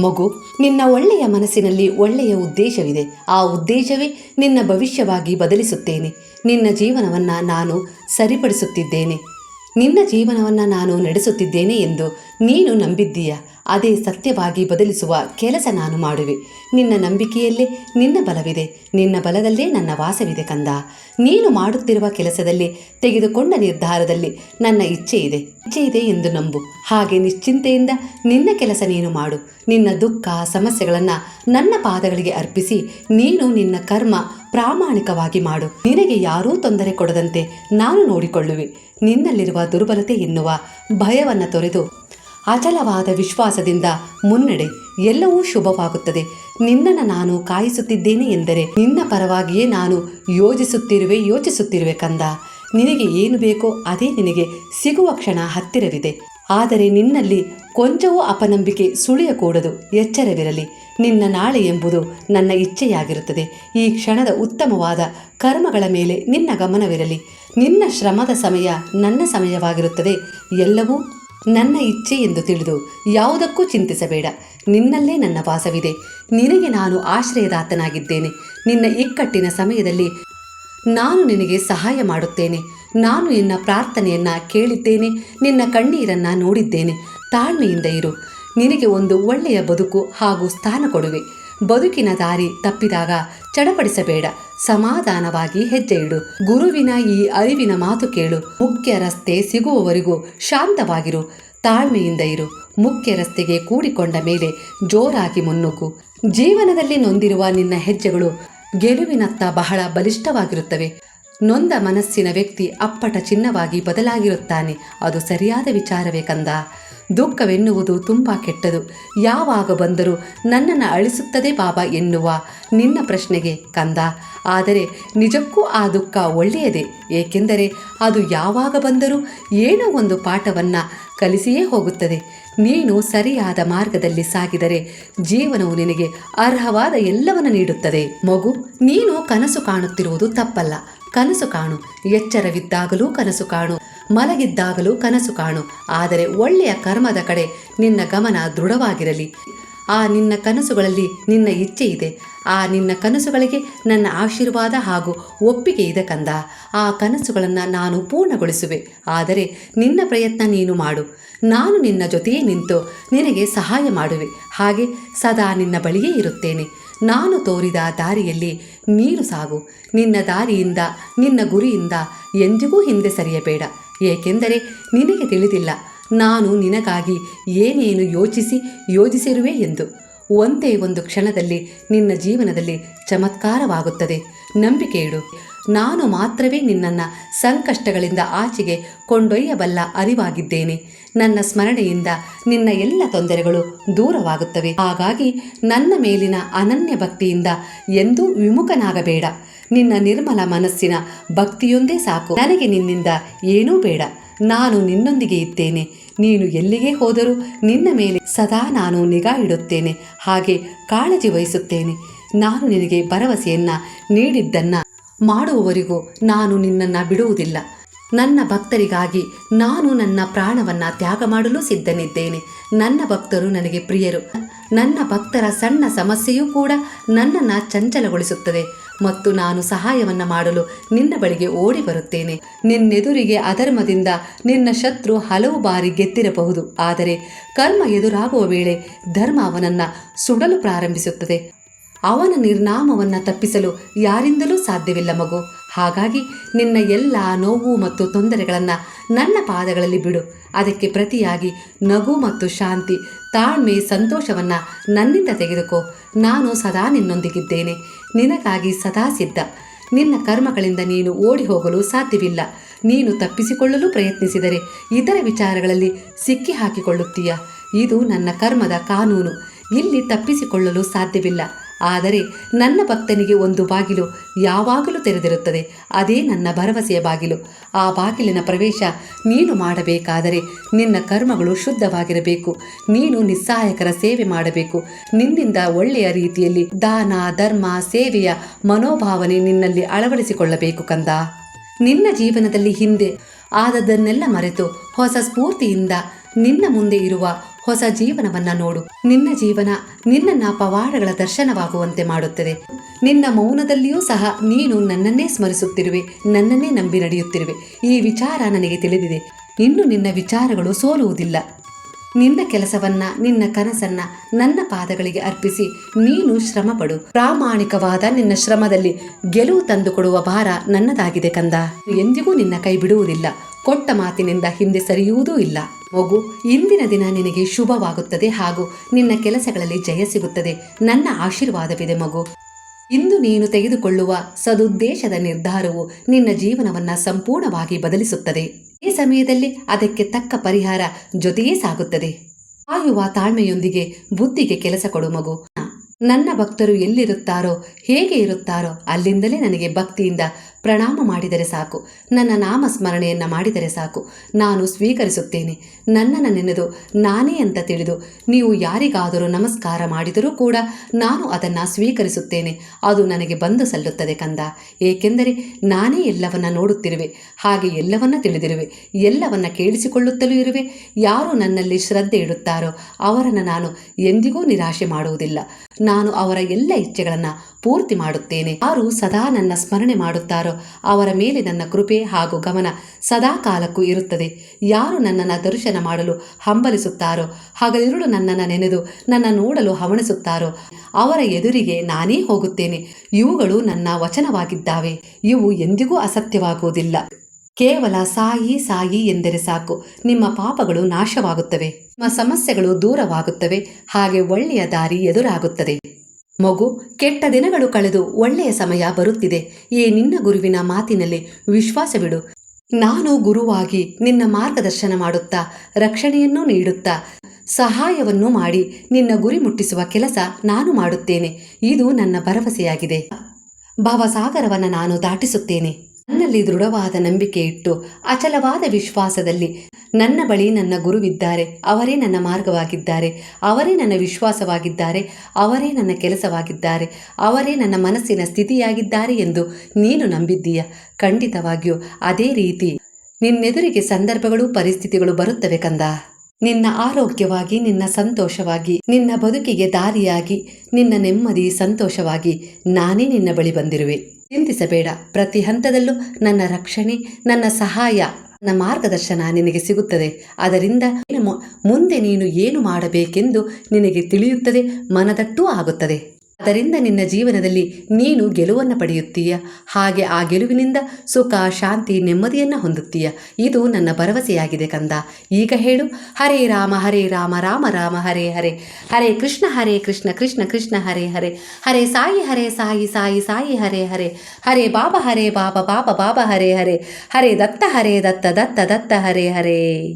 ಮಗು, ನಿನ್ನ ಒಳ್ಳೆಯ ಮನಸ್ಸಿನಲ್ಲಿ ಒಳ್ಳೆಯ ಉದ್ದೇಶವಿದೆ. ಆ ಉದ್ದೇಶವೇ ನಿನ್ನ ಭವಿಷ್ಯವಾಗಿ ಬದಲಿಸುತ್ತೇನೆ. ನಿನ್ನ ಜೀವನವನ್ನು ನಾನು ಸರಿಪಡಿಸುತ್ತಿದ್ದೇನೆ. ನಿನ್ನ ಜೀವನವನ್ನು ನಾನು ನಡೆಸುತ್ತಿದ್ದೇನೆ ಎಂದು ನೀನು ನಂಬಿದ್ದೀಯ. ಅದೇ ಸತ್ಯವಾಗಿ ಬದಲಿಸುವ ಕೆಲಸ ನಾನು ಮಾಡುವೆ. ನಿನ್ನ ನಂಬಿಕೆಯಲ್ಲೇ ನಿನ್ನ ಬಲವಿದೆ. ನಿನ್ನ ಬಲದಲ್ಲೇ ನನ್ನ ವಾಸವಿದೆ ಕಂದ. ನೀನು ಮಾಡುತ್ತಿರುವ ಕೆಲಸದಲ್ಲಿ ತೆಗೆದುಕೊಂಡ ನಿರ್ಧಾರದಲ್ಲಿ ನನ್ನ ಇಚ್ಛೆ ಇದೆ ಇಚ್ಛೆ ಇದೆ ಎಂದು ನಂಬು. ಹಾಗೆ ನಿಶ್ಚಿಂತೆಯಿಂದ ನಿನ್ನ ಕೆಲಸ ನೀನು ಮಾಡು. ನಿನ್ನ ದುಃಖ, ಸಮಸ್ಯೆಗಳನ್ನು ನನ್ನ ಪಾದಗಳಿಗೆ ಅರ್ಪಿಸಿ ನೀನು ನಿನ್ನ ಕರ್ಮ ಪ್ರಾಮಾಣಿಕವಾಗಿ ಮಾಡು. ನಿನಗೆ ಯಾರೂ ತೊಂದರೆ ಕೊಡದಂತೆ ನಾನು ನೋಡಿಕೊಳ್ಳುವೆ. ನಿನ್ನಲ್ಲಿರುವ ದುರ್ಬಲತೆ ಎನ್ನುವ ಭಯವನ್ನು ತೊರೆದು ಅಚಲವಾದ ವಿಶ್ವಾಸದಿಂದ ಮುನ್ನಡೆ. ಎಲ್ಲವೂ ಶುಭವಾಗುತ್ತದೆ. ನಿನ್ನನ್ನು ನಾನು ಕಾಯಿಸುತ್ತಿದ್ದೇನೆ ಎಂದರೆ ನಿನ್ನ ಪರವಾಗಿಯೇ ನಾನು ಯೋಜಿಸುತ್ತಿರುವೆ ಯೋಚಿಸುತ್ತಿರುವೆ ಕಂದ. ನಿನಗೆ ಏನು ಬೇಕೋ ಅದೇ ನಿನಗೆ ಸಿಗುವ ಕ್ಷಣ ಹತ್ತಿರವಿದೆ. ಆದರೆ ನಿನ್ನಲ್ಲಿ ಕೊಂಚವೂ ಅಪನಂಬಿಕೆ ಸುಳಿಯಕೂಡದು. ಎಚ್ಚರವಿರಲಿ. ನಿನ್ನ ನಾಳೆ ಎಂಬುದು ನನ್ನ ಇಚ್ಛೆಯಾಗಿರುತ್ತದೆ. ಈ ಕ್ಷಣದ ಉತ್ತಮವಾದ ಕರ್ಮಗಳ ಮೇಲೆ ನಿನ್ನ ಗಮನವಿರಲಿ. ನಿನ್ನ ಶ್ರಮದ ಸಮಯ ನನ್ನ ಸಮಯವಾಗಿರುತ್ತದೆ. ಎಲ್ಲವೂ ನನ್ನ ಇಚ್ಛೆ ಎಂದು ತಿಳಿದು ಯಾವುದಕ್ಕೂ ಚಿಂತಿಸಬೇಡ. ನಿನ್ನಲ್ಲೇ ನನ್ನ ವಾಸವಿದೆ. ನಿನಗೆ ನಾನು ಆಶ್ರಯದಾತನಾಗಿದ್ದೇನೆ. ನಿನ್ನ ಇಕ್ಕಟ್ಟಿನ ಸಮಯದಲ್ಲಿ ನಾನು ನಿನಗೆ ಸಹಾಯ ಮಾಡುತ್ತೇನೆ. ನಾನು ನಿನ್ನ ಪ್ರಾರ್ಥನೆಯನ್ನ ಕೇಳಿದ್ದೇನೆ. ನಿನ್ನ ಕಣ್ಣೀರನ್ನ ನೋಡಿದ್ದೇನೆ. ತಾಳ್ಮೆಯಿಂದ ಇರು. ನಿನಗೆ ಒಂದು ಒಳ್ಳೆಯ ಬದುಕು ಹಾಗೂ ಸ್ಥಾನ ಕೊಡುವೆ. ಬದುಕಿನ ದಾರಿ ತಪ್ಪಿದಾಗ ಚಡಪಡಿಸಬೇಡ. ಸಮಾಧಾನವಾಗಿ ಹೆಜ್ಜೆ ಇಡು. ಗುರುವಿನ ಈ ಅರಿವಿನ ಮಾತು ಕೇಳು. ಮುಖ್ಯ ರಸ್ತೆ ಸಿಗುವವರೆಗೂ ಶಾಂತವಾಗಿರು. ತಾಳ್ಮೆಯಿಂದ ಇರು. ಮುಖ್ಯ ರಸ್ತೆಗೆ ಕೂಡಿಕೊಂಡ ಮೇಲೆ ಜೋರಾಗಿ ಮುನ್ನುಗ್ಗು. ಜೀವನದಲ್ಲಿ ನೊಂದಿರುವ ನಿನ್ನ ಹೆಜ್ಜೆಗಳು ಗೆಲುವಿನತ್ತ ಬಹಳ ಬಲಿಷ್ಠವಾಗಿರುತ್ತವೆ. ನೊಂದ ಮನಸ್ಸಿನ ವ್ಯಕ್ತಿ ಅಪ್ಪಟ ಚಿನ್ನವಾಗಿ ಬದಲಾಗಿರುತ್ತಾನೆ. ಅದು ಸರಿಯಾದ ವಿಚಾರವೇ ಕಂದ. ದುಃಖವೆನ್ನುವುದು ತುಂಬ ಕೆಟ್ಟದು. ಯಾವಾಗ ಬಂದರೂ ನನ್ನನ್ನು ಅಳಿಸುತ್ತದೆ ಬಾಬಾ ಎನ್ನುವ ನಿನ್ನ ಪ್ರಶ್ನೆಗೆ ಕಂದ. ಆದರೆ ನಿಜಕ್ಕೂ ಆ ದುಃಖ ಒಳ್ಳೆಯದೇ. ಏಕೆಂದರೆ ಅದು ಯಾವಾಗ ಬಂದರೂ ಏನೋ ಒಂದು ಪಾಠವನ್ನು ಕಲಿಸಿಯೇ ಹೋಗುತ್ತದೆ. ನೀನು ಸರಿಯಾದ ಮಾರ್ಗದಲ್ಲಿ ಸಾಗಿದರೆ ಜೀವನವು ನಿನಗೆ ಅರ್ಹವಾದ ಎಲ್ಲವನ್ನು ನೀಡುತ್ತದೆ. ಮಗು, ನೀನು ಕನಸು ಕಾಣುತ್ತಿರುವುದು ತಪ್ಪಲ್ಲ. ಕನಸು ಕಾಣು. ಎಚ್ಚರವಿದ್ದಾಗಲೂ ಕನಸು ಕಾಣು. ಮಲಗಿದ್ದಾಗಲೂ ಕನಸು ಕಾಣು. ಆದರೆ ಒಳ್ಳೆಯ ಕರ್ಮದ ಕಡೆ ನಿನ್ನ ಗಮನ ದೃಢವಾಗಿರಲಿ. ಆ ನಿನ್ನ ಕನಸುಗಳಲ್ಲಿ ನಿನ್ನ ಇಚ್ಛೆ ಇದೆ. ಆ ನಿನ್ನ ಕನಸುಗಳಿಗೆ ನನ್ನ ಆಶೀರ್ವಾದ ಹಾಗೂ ಒಪ್ಪಿಗೆ ಇದೆ ಕಂದ. ಆ ಕನಸುಗಳನ್ನು ನಾನು ಪೂರ್ಣಗೊಳಿಸುವೆ. ಆದರೆ ನಿನ್ನ ಪ್ರಯತ್ನ ನೀನು ಮಾಡು. ನಾನು ನಿನ್ನ ಜೊತೆಯೇ ನಿಂತು ನಿನಗೆ ಸಹಾಯ ಮಾಡುವೆ. ಹಾಗೆ ಸದಾ ನಿನ್ನ ಬಳಿಯೇ ಇರುತ್ತೇನೆ. ನಾನು ತೋರಿದ ದಾರಿಯಲ್ಲಿ ನೀನು ಸಾಗು. ನಿನ್ನ ದಾರಿಯಿಂದ, ನಿನ್ನ ಗುರಿಯಿಂದ ಎಂದಿಗೂ ಹಿಂದೆ ಸರಿಯಬೇಡ. ಏಕೆಂದರೆ ನಿನಗೆ ತಿಳಿದಿಲ್ಲ. ನಾನು ನಿನಗಾಗಿ ಏನೇನು ಯೋಚಿಸಿ ಯೋಜಿಸಿರುವೆ ಎಂದು. ಒಂದೇ ಒಂದು ಕ್ಷಣದಲ್ಲಿ ನಿನ್ನ ಜೀವನದಲ್ಲಿ ಚಮತ್ಕಾರವಾಗುತ್ತದೆ. ನಂಬಿಕೆ ಇಡು. ನಾನು ಮಾತ್ರವೇ ನಿನ್ನನ್ನು ಸಂಕಷ್ಟಗಳಿಂದ ಆಚೆಗೆ ಕೊಂಡೊಯ್ಯಬಲ್ಲ ಅರಿವಾಗಿದ್ದೇನೆ. ನನ್ನ ಸ್ಮರಣೆಯಿಂದ ನಿನ್ನ ಎಲ್ಲ ತೊಂದರೆಗಳು ದೂರವಾಗುತ್ತವೆ. ಹಾಗಾಗಿ ನನ್ನ ಮೇಲಿನ ಅನನ್ಯ ಭಕ್ತಿಯಿಂದ ಎಂದೂ ವಿಮುಖನಾಗಬೇಡ. ನಿನ್ನ ನಿರ್ಮಲ ಮನಸ್ಸಿನ ಭಕ್ತಿಯೊಂದೇ ಸಾಕು. ನನಗೆ ನಿನ್ನಿಂದ ಏನೂ ಬೇಡ. ನಾನು ನಿನ್ನೊಂದಿಗೆ ಇದ್ದೇನೆ. ನೀನು ಎಲ್ಲಿಗೆ ಹೋದರೂ ನಿನ್ನ ಮೇಲೆ ಸದಾ ನಾನು ನಿಗಾ ಇಡುತ್ತೇನೆ. ಹಾಗೆ ಕಾಳಜಿ ವಹಿಸುತ್ತೇನೆ. ನಾನು ನಿನಗೆ ಭರವಸೆಯನ್ನ ನೀಡಿದ್ದನ್ನ ಮಾಡುವವರಿಗೂ ನಾನು ನಿನ್ನನ್ನು ಬಿಡುವುದಿಲ್ಲ. ನನ್ನ ಭಕ್ತರಿಗಾಗಿ ನಾನು ನನ್ನ ಪ್ರಾಣವನ್ನ ತ್ಯಾಗ ಮಾಡಲು ಸಿದ್ಧನಿದ್ದೇನೆ. ನನ್ನ ಭಕ್ತರು ನನಗೆ ಪ್ರಿಯರು. ನನ್ನ ಭಕ್ತರ ಸಣ್ಣ ಸಮಸ್ಯೆಯೂ ಕೂಡ ನನ್ನನ್ನು ಚಂಚಲಗೊಳಿಸುತ್ತದೆ ಮತ್ತು ನಾನು ಸಹಾಯವನ್ನ ಮಾಡಲು ನಿನ್ನ ಬಳಿಗೆ ಓಡಿ ಬರುತ್ತೇನೆ. ನಿನ್ನೆದುರಿಗೆ ಅಧರ್ಮದಿಂದ ನಿನ್ನ ಶತ್ರು ಹಲವು ಬಾರಿ ಗೆದ್ದಿರಬಹುದು. ಆದರೆ ಕರ್ಮ ಎದುರಾಗುವ ವೇಳೆ ಧರ್ಮ ಅವನನ್ನ ಸುಡಲು ಪ್ರಾರಂಭಿಸುತ್ತದೆ. ಅವನ ನಿರ್ನಾಮವನ್ನು ತಪ್ಪಿಸಲು ಯಾರಿಂದಲೂ ಸಾಧ್ಯವಿಲ್ಲ ಮಗು. ಹಾಗಾಗಿ ನಿನ್ನ ಎಲ್ಲ ನೋವು ಮತ್ತು ತೊಂದರೆಗಳನ್ನು ನನ್ನ ಪಾದಗಳಲ್ಲಿ ಬಿಡು. ಅದಕ್ಕೆ ಪ್ರತಿಯಾಗಿ ನಗು ಮತ್ತು ಶಾಂತಿ ತಾಳ್ಮೆ ಸಂತೋಷವನ್ನು ನನ್ನಿಂದ ತೆಗೆದುಕೋ. ನಾನು ಸದಾ ನಿನ್ನೊಂದಿಗಿದ್ದೇನೆ. ನಿನಗಾಗಿ ಸದಾ ಸಿದ್ಧ. ನಿನ್ನ ಕರ್ಮಗಳಿಂದ ನೀನು ಓಡಿ ಹೋಗಲು ಸಾಧ್ಯವಿಲ್ಲ. ನೀನು ತಪ್ಪಿಸಿಕೊಳ್ಳಲು ಪ್ರಯತ್ನಿಸಿದರೆ ಇತರ ವಿಚಾರಗಳಲ್ಲಿ ಸಿಕ್ಕಿ ಹಾಕಿಕೊಳ್ಳುತ್ತೀಯ ಇದು ನನ್ನ ಕರ್ಮದ ಕಾನೂನು. ಇಲ್ಲಿ ತಪ್ಪಿಸಿಕೊಳ್ಳಲು ಸಾಧ್ಯವಿಲ್ಲ. ಆದರೆ ನನ್ನ ಭಕ್ತನಿಗೆ ಒಂದು ಬಾಗಿಲು ಯಾವಾಗಲೂ ತೆರೆದಿರುತ್ತದೆ. ಅದೇ ನನ್ನ ಭರವಸೆಯ ಬಾಗಿಲು. ಆ ಬಾಗಿಲಿನ ಪ್ರವೇಶ ನೀನು ಮಾಡಬೇಕಾದರೆ ನಿನ್ನ ಕರ್ಮಗಳು ಶುದ್ಧವಾಗಿರಬೇಕು. ನೀನು ನಿಸ್ಸಹಾಯಕರ ಸೇವೆ ಮಾಡಬೇಕು. ನಿನ್ನಿಂದ ಒಳ್ಳೆಯ ರೀತಿಯಲ್ಲಿ ದಾನ, ಧರ್ಮ, ಸೇವೆಯ ಮನೋಭಾವನೆ ನಿನ್ನಲ್ಲಿ ಅಳವಡಿಸಿಕೊಳ್ಳಬೇಕು ಕಂದ. ನಿನ್ನ ಜೀವನದಲ್ಲಿ ಹಿಂದೆ ಆದದ್ದನ್ನೆಲ್ಲ ಮರೆತು ಹೊಸ ಸ್ಫೂರ್ತಿಯಿಂದ ನಿನ್ನ ಮುಂದೆ ಇರುವ ಹೊಸ ಜೀವನವನ್ನ ನೋಡು. ನಿನ್ನ ಜೀವನ ನಿನ್ನ ಪವಾಡಗಳ ದರ್ಶನವಾಗುವಂತೆ ಮಾಡುತ್ತದೆ. ನಿನ್ನ ಮೌನದಲ್ಲಿಯೂ ಸಹ ನೀನು ನನ್ನನ್ನೇ ಸ್ಮರಿಸುತ್ತಿರುವೆ, ನನ್ನನ್ನೇ ನಂಬಿ ನಡೆಯುತ್ತಿರುವೆ. ಈ ವಿಚಾರ ನನಗೆ ತಿಳಿದಿದೆ. ಇನ್ನು ನಿನ್ನ ವಿಚಾರಗಳು ಸೋಲುವುದಿಲ್ಲ. ನಿನ್ನ ಕೆಲಸವನ್ನ, ನಿನ್ನ ಕನಸನ್ನ ನನ್ನ ಪಾದಗಳಿಗೆ ಅರ್ಪಿಸಿ ನೀನು ಶ್ರಮಪಡು. ಪ್ರಾಮಾಣಿಕವಾದ ನಿನ್ನ ಶ್ರಮದಲ್ಲಿ ಗೆಲುವು ತಂದುಕೊಡುವ ಭಾರ ನನ್ನದಾಗಿದೆ ಕಂದ. ಎಂದಿಗೂ ನಿನ್ನ ಕೈ ಬಿಡುವುದಿಲ್ಲ. ಕೊಟ್ಟ ಮಾತಿನಿಂದ ಹಿಂದೆ ಸರಿಯುವುದೂ ಇಲ್ಲ. ಮಗು, ಇಂದಿನ ದಿನ ನಿನಗೆ ಶುಭವಾಗುತ್ತದೆ ಹಾಗೂ ನಿನ್ನ ಕೆಲಸಗಳಲ್ಲಿ ಜಯ ಸಿಗುತ್ತದೆ. ನನ್ನ ಆಶೀರ್ವಾದವಿದೆ ಮಗು. ಇಂದು ನೀನು ತೆಗೆದುಕೊಳ್ಳುವ ಸದುದ್ದೇಶದ ನಿರ್ಧಾರವು ನಿನ್ನ ಜೀವನವನ್ನ ಸಂಪೂರ್ಣವಾಗಿ ಬದಲಿಸುತ್ತದೆ. ಈ ಸಮಯದಲ್ಲಿ ಅದಕ್ಕೆ ತಕ್ಕ ಪರಿಹಾರ ಜೊತೆಯೇ ಸಾಗುತ್ತದೆ. ಕಾಯುವ ತಾಳ್ಮೆಯೊಂದಿಗೆ ಬುದ್ಧಿಗೆ ಕೆಲಸ ಕೊಡು ಮಗು. ನನ್ನ ಭಕ್ತರು ಎಲ್ಲಿರುತ್ತಾರೋ, ಹೇಗೆ ಇರುತ್ತಾರೋ, ಅಲ್ಲಿಂದಲೇ ನನಗೆ ಭಕ್ತಿಯಿಂದ ಪ್ರಣಾಮ ಮಾಡಿದರೆ ಸಾಕು. ನನ್ನ ನಾಮ ಸ್ಮರಣೆಯನ್ನ ಮಾಡಿದರೆ ಸಾಕು. ನಾನು ಸ್ವೀಕರಿಸುತ್ತೇನೆ. ನನ್ನನ್ನು ನೆನೆದು ನಾನೇ ಅಂತ ತಿಳಿದು ನೀವು ಯಾರಿಗಾದರೂ ನಮಸ್ಕಾರ ಮಾಡಿದರೂ ಕೂಡ ನಾನು ಅದನ್ನು ಸ್ವೀಕರಿಸುತ್ತೇನೆ. ಅದು ನನಗೆ ಬಂದು ಸಲ್ಲುತ್ತದೆ ಕಂದ. ಏಕೆಂದರೆ ನಾನೇ ಎಲ್ಲವನ್ನ ನೋಡುತ್ತಿರುವೆ. ಹಾಗೆ ಎಲ್ಲವನ್ನ ತಿಳಿದಿರುವೆ. ಎಲ್ಲವನ್ನ ಕೇಳಿಸಿಕೊಳ್ಳುತ್ತಲೂ ಇರುವೆ. ಯಾರು ನನ್ನಲ್ಲಿ ಶ್ರದ್ಧೆ ಇಡುತ್ತಾರೋ ಅವರನ್ನು ನಾನು ಎಂದಿಗೂ ನಿರಾಶೆ ಮಾಡುವುದಿಲ್ಲ. ನಾನು ಅವರ ಎಲ್ಲ ಇಚ್ಛೆಗಳನ್ನು ಪೂರ್ತಿ ಮಾಡುತ್ತೇನೆ. ಯಾರು ಸದಾ ನನ್ನ ಸ್ಮರಣೆ ಮಾಡುತ್ತಾರೋ ಅವರ ಮೇಲೆ ನನ್ನ ಕೃಪೆ ಹಾಗೂ ಗಮನ ಸದಾ ಕಾಲಕ್ಕೂ ಇರುತ್ತದೆ. ಯಾರು ನನ್ನನ್ನು ದರ್ಶನ ಮಾಡಲು ಹಂಬಲಿಸುತ್ತಾರೋ, ಹಗಲಿರುಳು ನನ್ನನ್ನು ನೆನೆದು ನನ್ನ ನೋಡಲು ಹವಣಿಸುತ್ತಾರೋ, ಅವರ ಎದುರಿಗೆ ನಾನೇ ಹೋಗುತ್ತೇನೆ. ಇವುಗಳು ನನ್ನ ವಚನವಾಗಿದ್ದಾವೆ. ಇವು ಎಂದಿಗೂ ಅಸತ್ಯವಾಗುವುದಿಲ್ಲ. ಕೇವಲ ಸಾಯಿ ಸಾಯಿ ಎಂದರೆ ಸಾಕು. ನಿಮ್ಮ ಪಾಪಗಳು ನಾಶವಾಗುತ್ತವೆ. ನಿಮ್ಮ ಸಮಸ್ಯೆಗಳು ದೂರವಾಗುತ್ತವೆ. ಹಾಗೆ ಒಳ್ಳೆಯ ದಾರಿ ಎದುರಾಗುತ್ತದೆ. ಮಗು, ಕೆಟ್ಟ ದಿನಗಳು ಕಳೆದು ಒಳ್ಳೆಯ ಸಮಯ ಬರುತ್ತಿದೆ. ಈ ನಿನ್ನ ಗುರುವಿನ ಮಾತಿನಲ್ಲಿ ವಿಶ್ವಾಸವಿಡು. ನಾನು ಗುರುವಾಗಿ ನಿನ್ನ ಮಾರ್ಗದರ್ಶನ ಮಾಡುತ್ತಾ, ರಕ್ಷಣೆಯನ್ನೂ ನೀಡುತ್ತಾ, ಸಹಾಯವನ್ನು ಮಾಡಿ ನಿನ್ನ ಗುರಿ ಮುಟ್ಟಿಸುವ ಕೆಲಸ ನಾನು ಮಾಡುತ್ತೇನೆ. ಇದು ನನ್ನ ಭರವಸೆಯಾಗಿದೆ. ಭಾವಸಾಗರವನ್ನು ನಾನು ದಾಟಿಸುತ್ತೇನೆ. ನನ್ನಲ್ಲಿ ದೃಢವಾದ ನಂಬಿಕೆ ಇಟ್ಟು, ಅಚಲವಾದ ವಿಶ್ವಾಸದಲ್ಲಿ ನನ್ನ ಬಳಿ ನನ್ನ ಗುರುವಿದ್ದಾರೆ, ಅವರೇ ನನ್ನ ಮಾರ್ಗವಾಗಿದ್ದಾರೆ, ಅವರೇ ನನ್ನ ವಿಶ್ವಾಸವಾಗಿದ್ದಾರೆ, ಅವರೇ ನನ್ನ ಕೆಲಸವಾಗಿದ್ದಾರೆ, ಅವರೇ ನನ್ನ ಮನಸ್ಸಿನ ಸ್ಥಿತಿಯಾಗಿದ್ದಾರೆ ಎಂದು ನೀನು ನಂಬಿದ್ದೀಯ. ಖಂಡಿತವಾಗಿಯೂ ಅದೇ ರೀತಿ ನಿನ್ನೆದುರಿಗೆ ಸಂದರ್ಭಗಳು ಪರಿಸ್ಥಿತಿಗಳು ಬರುತ್ತವೆ ಕಂದ. ನಿನ್ನ ಆರೋಗ್ಯವಾಗಿ, ನಿನ್ನ ಸಂತೋಷವಾಗಿ, ನಿನ್ನ ಬದುಕಿಗೆ ದಾರಿಯಾಗಿ, ನಿನ್ನ ನೆಮ್ಮದಿ, ಸಂತೋಷವಾಗಿ ನಾನೇ ನಿನ್ನ ಬಳಿ ಬಂದಿರುವೆ. ಚಿಂತಿಸಬೇಡ. ಪ್ರತಿ ಹಂತದಲ್ಲೂ ನನ್ನ ರಕ್ಷಣೆ, ನನ್ನ ಸಹಾಯ, ನನ್ನ ಮಾರ್ಗದರ್ಶನ ನಿನಗೆ ಸಿಗುತ್ತದೆ. ಅದರಿಂದ ಮುಂದೆ ನೀನು ಏನು ಮಾಡಬೇಕೆಂದು ನಿನಗೆ ತಿಳಿಯುತ್ತದೆ, ಮನದಟ್ಟೂ ಆಗುತ್ತದೆ. ಅದರಿಂದ ನಿನ್ನ ಜೀವನದಲ್ಲಿ ನೀನು ಗೆಲುವನ್ನು ಪಡೆಯುತ್ತೀಯ. ಹಾಗೆ ಆ ಗೆಲುವಿನಿಂದ ಸುಖ, ಶಾಂತಿ, ನೆಮ್ಮದಿಯನ್ನು ಹೊಂದುತ್ತೀಯ. ಇದು ನನ್ನ ಭರವಸೆಯಾಗಿದೆ ಕಂದ. ಈಗ ಹೇಳು. ಹರೇ ರಾಮ ಹರೇ ರಾಮ ರಾಮ ರಾಮ, ಹರೇ ಹರೇ. ಹರೇ ಕೃಷ್ಣ ಹರೇ ಕೃಷ್ಣ ಕೃಷ್ಣ ಕೃಷ್ಣ, ಹರೇ ಹರೇ. ಹರೇ ಸಾಯಿ ಹರೇ ಸಾಯಿ ಸಾಯಿ ಸಾಯಿ, ಹರೇ ಹರೇ. ಹರೇ ಬಾಬಾ ಹರೇ ಬಾಬಾ ಬಾಬಾ ಬಾಬಾ, ಹರೇ ಹರೇ. ಹರೇ ದತ್ತ ಹರೇ ದತ್ತ ದತ್ತ ದತ್ತ, ಹರೇ ಹರೇ.